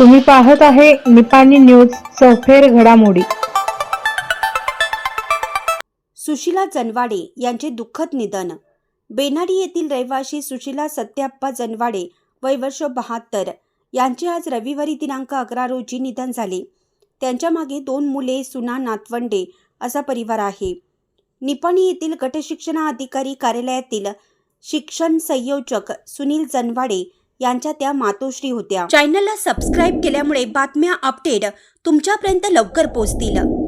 तुम्ही पाहत आहे निपाणी न्यूज सफेर घडामोडी. सुशिला जनवाडे यांचे दुःखद निधन. बेनाडी येथील रहिवाशी सुशिला सत्याप्पा जनवाडे वय वर्ष बहात्तर. यांचे आज रविवारी दिनांक अकरा रोजी निधन झाले. त्यांच्या मागे दोन मुले सुना नातवंडे असा परिवार आहे. निपाणी येथील गटशिक्षणाधिकारी कार्यालयातील शिक्षण संयोजक सुनील जनवाडे यांच्या त्या मातोश्री होत्या. चॅनलला सबस्क्राईब केल्यामुळे बातम्या अपडेट तुमच्यापर्यंत लवकर पोहोचतील.